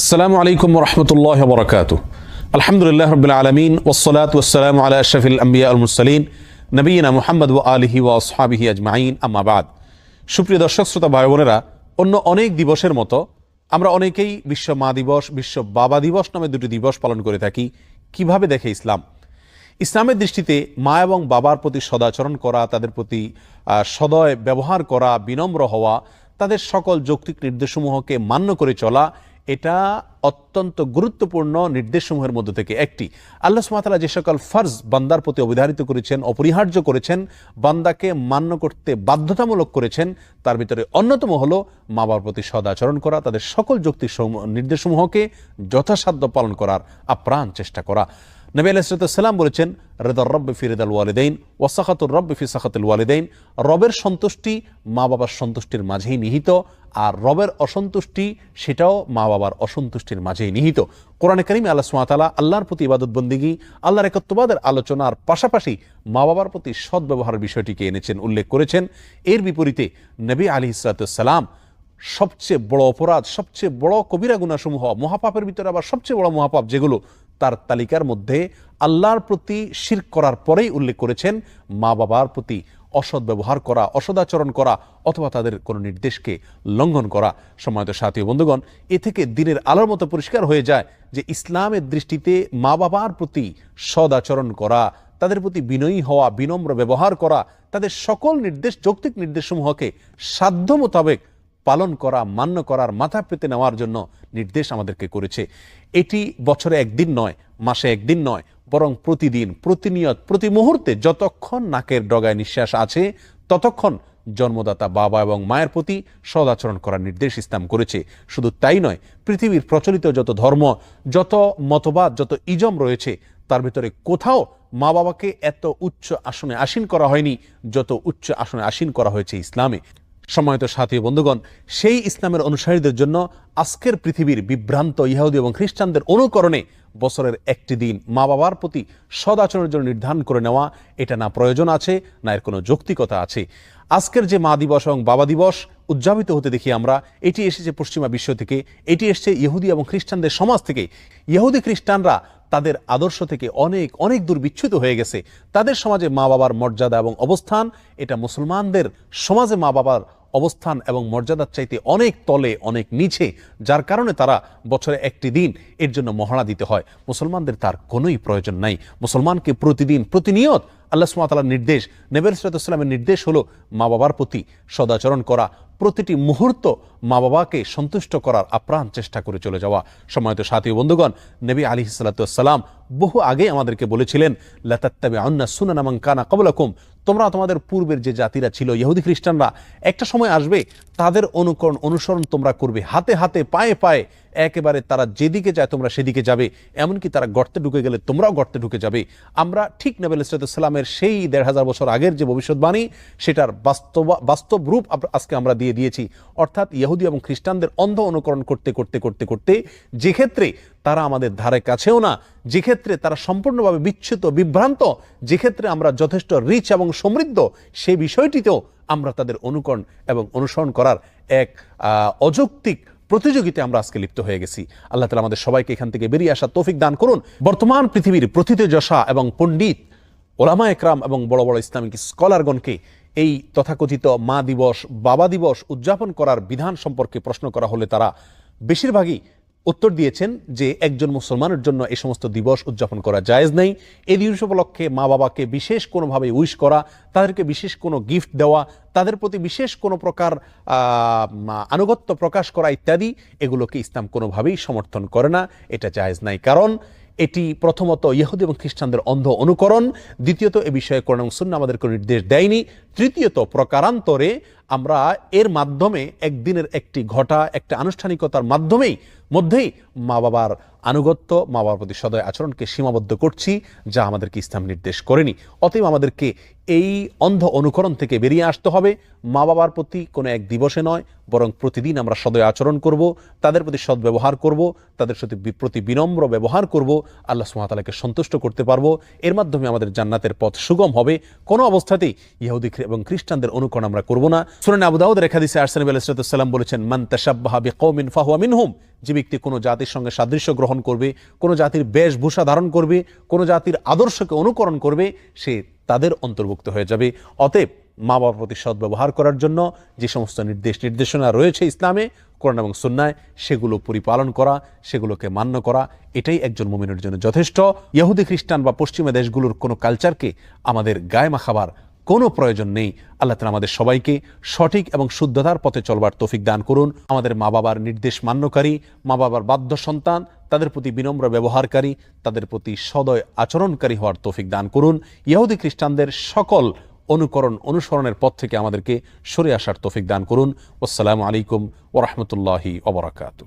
আসসালামু আলাইকুম রহমতুল্লাহ বরকাত আলহামদুলিল্লাহ রবিল আলমিন ওসলাত ওসালাম আলা শফিল আম্বিয়া আল মুসলিন নবীনা মুহাম্মদ ও আলহি ও আসহাবিহি আজমাইন আম্মাবাদ সুপ্রিয় দর্শক, শ্রোতা ভাই বোনেরা অন্য অনেক দিবসের মতো আমরা অনেকেই বিশ্ব মা দিবস, বিশ্ব বাবা দিবস নামে দুটি দিবস পালন করে থাকি। কীভাবে দেখে ইসলাম? ইসলামের দৃষ্টিতে মা এবং বাবার প্রতি সদাচরণ করা, তাদের প্রতি সদয় ব্যবহার করা, বিনম্র হওয়া, তাদের সকল যৌক্তিক নির্দেশসমূহকে মান্য করে চলা এটা অত্যন্ত গুরুত্বপূর্ণ নির্দেশসমূহের মধ্যে থেকে একটি। আল্লাহ সুমাতালা যে সকল ফর্জ বান্দার প্রতি অবধারিত করেছেন, অপরিহার্য করেছেন, বান্দাকে মান্য করতে বাধ্যতামূলক করেছেন, তার ভিতরে অন্যতম হলো মা বাবার প্রতি সদাচরণ করা, তাদের সকল সমূহ- নির্দেশসমূহকে যথাসাধ্য পালন করার আপ্রাণ চেষ্টা করা। নবী আলাইসালাম বলেছেন, রেদার রব্বে ফিরেদ আল ওয়ালিদাইন ওয়াসাখাতুর রব্বে ফি সাখাতুল ওয়ালিদাইন। রবের সন্তুষ্টি মা বাবার সন্তুষ্টির মাঝেই নিহিত। আর রবের অসন্তুষ্টি, সেটাও মা বাবার অসন্তুষ্টির মাঝেই নিহিত। কোরআনে করিমে আল্লাহ সুমাতালা আল্লাহর প্রতি ইবাদত বন্দিগি, আল্লাহর একত্ববাদের আলোচনার পাশাপাশি মা বাবার প্রতি সদ্ব্যবহারের বিষয়টিকে এনেছেন, উল্লেখ করেছেন। এর বিপরীতে নবী আলী ইসরাতাম সবচেয়ে বড় অপরাধ, সবচেয়ে বড় কবিরা গুণাসমূহ মহাপাপের ভিতরে আবার সবচেয়ে বড় মহাপাপ যেগুলো, তার তালিকার মধ্যে আল্লাহর প্রতি শির করার পরেই উল্লেখ করেছেন মা বাবার প্রতি অসৎ ব্যবহার করা, অসদাচরণ করা অথবা তাদের কোনো নির্দেশকে লঙ্ঘন করা। সময়ত সাথী বন্ধুগণ, এ থেকে দিনের আলোর মতো পরিষ্কার হয়ে যায় যে ইসলামের দৃষ্টিতে মা বাবার প্রতি সদাচরণ করা, তাদের প্রতি বিনয়ী হওয়া, বিনম্র ব্যবহার করা, তাদের সকল নির্দেশ, যৌক্তিক নির্দেশসমূহকে সাধ্য মোতাবেক পালন করা, মান্য করার মাথা পেতে নেওয়ার জন্য নির্দেশ আমাদেরকে করেছে। এটি বছরে একদিন নয়, মাসে একদিন নয় বরং প্রতিদিন, প্রতিনিয়ত, প্রতি মুহূর্তে যতক্ষণ নাকের ডগায় নিঃশ্বাস আছে, ততক্ষণ জন্মদাতা বাবা এবং মায়ের প্রতি সদাচরণ করার নির্দেশ ইসলাম করেছে। শুধু তাই নয়, পৃথিবীর প্রচলিত যত ধর্ম, যত মতবাদ, যত ইজম রয়েছে, তার ভিতরে কোথাও মা বাবাকে এত উচ্চ আসনে আসীন করা হয়নি, যত উচ্চ আসনে আসীন করা হয়েছে ইসলামে। সময়ত সাথী বন্ধুগণ, সেই ইসলামের অনুসারীদের জন্য আজকের পৃথিবীর বিভ্রান্ত ইহুদি এবং খ্রিস্টানদের অনুকরণে বছরের একটি দিন মা বাবার প্রতি সদাচরণের জন্য নির্ধারণ করে নেওয়া, এটা না প্রয়োজন আছে, না এর কোনো যৌক্তিকতা আছে। আজকের যে মা দিবস এবং বাবা দিবস উদযাপিত হতে দেখি আমরা, এটি এসেছে পশ্চিমা বিশ্ব থেকে, এটি এসেছে ইহুদি এবং খ্রিস্টানদের সমাজ থেকে। ইহুদি খ্রিস্টানরা তাদের আদর্শ থেকে অনেক অনেক দূর বিচ্ছুত হয়ে গেছে। তাদের সমাজে মা বাবার মর্যাদা এবং অবস্থান, এটা মুসলমানদের সমাজে মা বাবার অবস্থান এবং মর্যাদার চাইতে অনেক তলে, অনেক নিচে, যার কারণে তারা বছরে একটি দিন এর জন্য মহড়া দিতে হয়। মুসলমানদের তার কোনোই প্রয়োজন নাই। মুসলমানকে প্রতিদিন, প্রতিনিয়ত আল্লাহ সুমাতালার নির্দেশ নেবের সালামের নির্দেশ হলো মা বাবার প্রতি সদাচরণ করা, প্রতিটি মুহূর্ত মা বাবাকে সন্তুষ্ট করার আপ্রাণ চেষ্টা করে চলে যাওয়া। সময়ত সাথী বন্ধুগণ, নবী আলী সাল্লাতাম বহু আগে আমাদেরকে বলেছিলেন লাতাত্তাবে আন্না সুনান আমান কানা কবলাকুম তোমরা তোমাদের পূর্বের যে জাতিরা ছিল, ইহুদি খ্রিস্টানরা, একটা সময় আসবে তাদের অনুকরণ অনুসরণ তোমরা করবে হাতে হাতে, পায়ে পায়ে। একেবারে তারা যেদিকে যায় তোমরা সেদিকে যাবে। এমনকি তারা গর্তে ঢুকে গেলে তোমরাও গর্তে ঢুকে যাবে। আমরা ঠিক নবেল ইসলাতামের সেই দেড় হাজার বছর আগের যে ভবিষ্যৎবাণী, সেটার বাস্তব বাস্তব রূপ আজকে আমরা দিয়ে দিয়েছি। অর্থাৎ ইহুদি এবং খ্রিস্টানদের অন্ধ অনুকরণ করতে করতে করতে করতে যে ক্ষেত্রে তারা আমাদের ধারে কাছেও না, যে ক্ষেত্রে তারা সম্পূর্ণভাবে বিচ্ছুত বিভ্রান্ত, যে ক্ষেত্রে আমরা যথেষ্ট রিচ এবং সমৃদ্ধ, সেই বিষয়টিতেও আমরা তাদের অনুকরণ এবং অনুসরণ করার এক অযৌক্তিক প্রতিযোগিতায় আমরা আজকে লিপ্ত হয়ে গেছি। আল্লাহ তালা আমাদের সবাইকে এখান থেকে বেরিয়ে আসা তৌফিক দান করুন। বর্তমান পৃথিবীর প্রথিতযশা এবং পণ্ডিত, ওলামা একরাম এবং বড় বড় ইসলামিক স্কলারগণকে এই তথাকথিত মা দিবস, বাবা দিবস উদযাপন করার বিধান সম্পর্কে প্রশ্ন করা হলে তারা বেশিরভাগই উত্তর দিয়েছেন যে একজন মুসলমানের জন্য এই সমস্ত দিবস উদযাপন করা জায়েজ নেই। এই দিবস উপলক্ষে মা বাবাকে বিশেষ কোনোভাবে উইশ করা, তাদেরকে বিশেষ কোনো গিফট দেওয়া, তাদের প্রতি বিশেষ কোনো প্রকার আনুগত্য প্রকাশ করা ইত্যাদি, এগুলোকে ইসলাম কোনোভাবেই সমর্থন করে না। এটা জায়েজ নাই। কারণ এটি প্রথমত ইহুদি এবং খ্রিস্টানদের অন্ধ অনুকরণ, দ্বিতীয়ত এ বিষয়ে কোরআন এবং সুন্নাহ আমাদের কোনো নির্দেশ দেয়নি। তৃতীয়ত প্রকারান্তরে আমরা এর মাধ্যমে একদিনের একটি ঘটা, একটা আনুষ্ঠানিকতার মাধ্যমেই মধ্যেই মা বাবার আনুগত্য, মা বাবার প্রতি সদয় আচরণকে সীমাবদ্ধ করছি, যা আমাদেরকে ইসলাম নির্দেশ করেনি। অতএব আমাদেরকে এই অন্ধ অনুকরণ থেকে বেরিয়ে আসতে হবে। মা বাবার প্রতি কোনো এক দিবসে নয়, বরং প্রতিদিন আমরা সদয় আচরণ করব, তাদের প্রতি সদ্ব্যবহার করব, তাদের সাথে প্রতি বিনম্র ব্যবহার করব, আল্লাহ সুমাতালাকে সন্তুষ্ট করতে পারব। এর মাধ্যমে আমাদের জান্নাতের পথ সুগম হবে। কোনো অবস্থাতেই ইহুদি এবং খ্রিস্টানদের অনুকরণ আমরা করব না। সুরান আবু দাউদ রেখা দিছে আরসান নবী আলাইহিসসালাম বলেছেন, মান তাশাব্বাহা বিকওমিন ফাহুয়া মিনহুম। যে ব্যক্তি কোনো জাতির সঙ্গে সাদৃশ্য গ্রহণ করবে, কোনো জাতির বেশভূষা ধারণ করবে, কোনো জাতির আদর্শকে অনুকরণ করবে, সে তাদের অন্তর্ভুক্ত হয়ে যাবে। অতএব মা বাবার প্রতি সদ্ব্যবহার করার জন্য যে সমস্ত নির্দেশ নির্দেশনা রয়েছে ইসলামে, কোরআন এবং সুন্নায়, সেগুলো পরিপালন করা, সেগুলোকে মান্য করা, এটাই একজন মুমিনের জন্য যথেষ্ট। ইহুদি খ্রিস্টান বা পশ্চিমা দেশগুলোর কোনো কালচারকে আমাদের গায়ে মাখাবার কোনো প্রয়োজন নেই। আল্লাহ তালা আমাদের সবাইকে সঠিক এবং শুদ্ধতার পথে চলবার তৌফিক দান করুন। আমাদের মা বাবার নির্দেশ মান্যকারী, মা বাবার বাধ্য সন্তান, তাদের প্রতি বিনম্র ব্যবহারকারী, তাদের প্রতি সদয় আচরণকারী হওয়ার তৌফিক দান করুন। ইহুদি খ্রিস্টানদের সকল অনুকরণ অনুসরণের পথ থেকে আমাদেরকে সরে আসার তৌফিক দান করুন। আসসালামু আলাইকুম ওরহমতুল্লাহি ওবরাকাতু